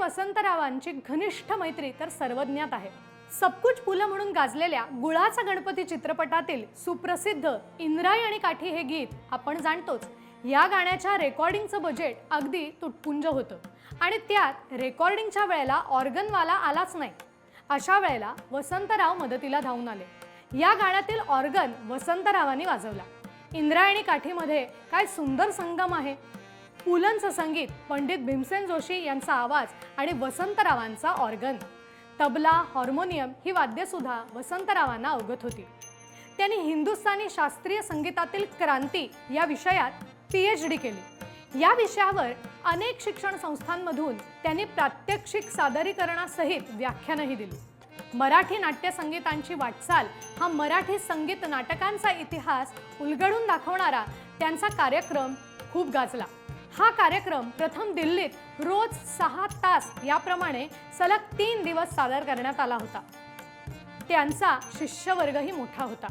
वसंतरावांची घनिष्ठ मैत्री तर सर्वज्ञात आहे. सबकुच पुलं म्हणून गाजलेल्या गुळाचा गणपती चित्रपटातील सुप्रसिद्ध इंद्राई आणि काठी हे गीत आपण जाणतोच. या गाण्याच्या रेकॉर्डिंगचं बजेट अगदी तुटपुंज होतं. आणि त्यात रेकॉर्डिंगच्या वेळेला ऑर्गनवाला आलाच नाही. अशा वेळेला वसंतराव मदतीला धावून आले. या गाण्यातील ऑर्गन वसंतरावांनी वाजवला. इंद्रायणी काठीमध्ये काय सुंदर संगम आहे? पुलंचं संगीत पंडित भीमसेन जोशी यांचा आवाज आणि वसंतरावांचा ऑर्गन तबला हार्मोनियम ही वाद्यसुद्धा वसंतरावांना अवगत होती. त्यांनी हिंदुस्थानी शास्त्रीय संगीतातील क्रांती या विषयात पी एच डी केली. या विषयावर अनेक शिक्षण संस्थांमधून त्यांनी प्रात्यक्षिक सादरीकरणासहित व्याख्यानंही दिली. मराठी नाट्यसंगीतांची वाटचाल हा मराठी संगीत नाटकांचा इतिहास उलगडून दाखवणारा त्यांचा कार्यक्रम खूप गाजला. हा कार्यक्रम प्रथम दिल्लीत रोज सहा तास याप्रमाणे सलग तीन दिवस सादर करण्यात आला होता. त्यांचा शिष्यवर्गही मोठा होता.